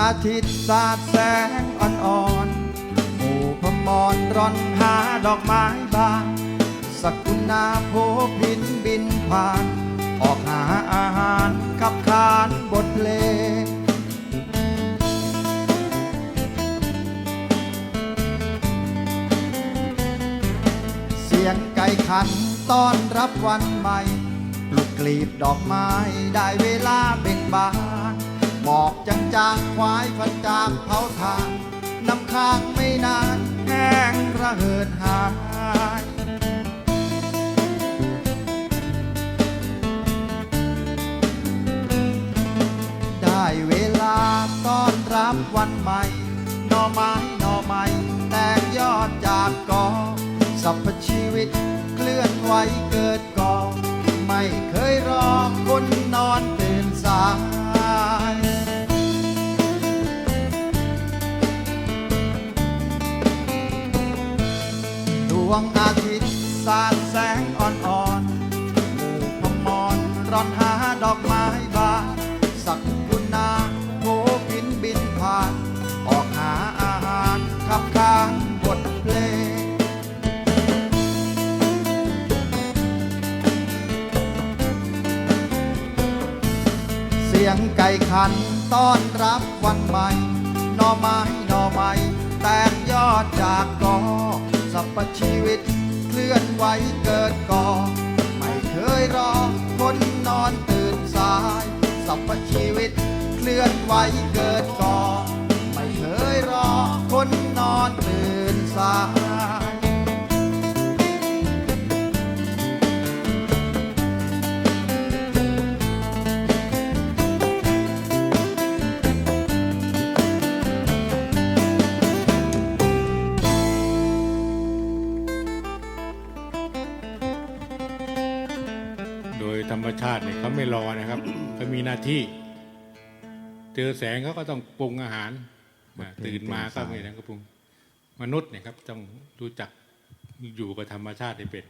อาทิตย์สาดแสงอ่อนๆหมู่พมรร่อนหาดอกไม้บานสกุณาโพพินบินผ่าน ออกหาอาหารขับขานบทเพลงเสียงไก่ขันต้อนรับวันใหม่ปลุกกลีบดอกไม้ได้เวลาเบ่งบาน อกจางๆควายพันจากเผาทานน้ำค้างไม่นานแห้งระเหิดหายได้เวลาต้อนรับวันใหม่หน่อไม้หน่อไม้แตกยอดจากกอสรรพชีวิตเคลื่อนไหวเกิดกอไม่เคยรอคนนอนตื่นสาย วงอาทิตย์สาดแสงอ่อนๆหมู่พมรร่อนหาดอกไม้บานสักกุณาโผบินบินผ่าน ออกหาอาหารขับขานบทเพลงเสียงไก่ขันต้อนรับวันใหม่หน่อไม้หน่อไม้แตกยอดจากกอ สรรพชีวิต เคลื่อนไหวเกิดก่อ ไม่เคยรอคนนอนตื่นสายสรรพชีวิต เคลื่อนไหวเกิดก่อ ไม่เคยรอคนนอนตื่นสาย ยธรรมชาติเนี่ยเขาไม่รอนะครับเขามีหน้าที่ เจอแสงเขาก็ต้องปรุงอาหารอ่าตื่นมาก็ไม่นั้นก็ปรุงมนุษย์เนี่ยครับ ต้องรู้จักอยู่กับธรรมชาติให้เป็น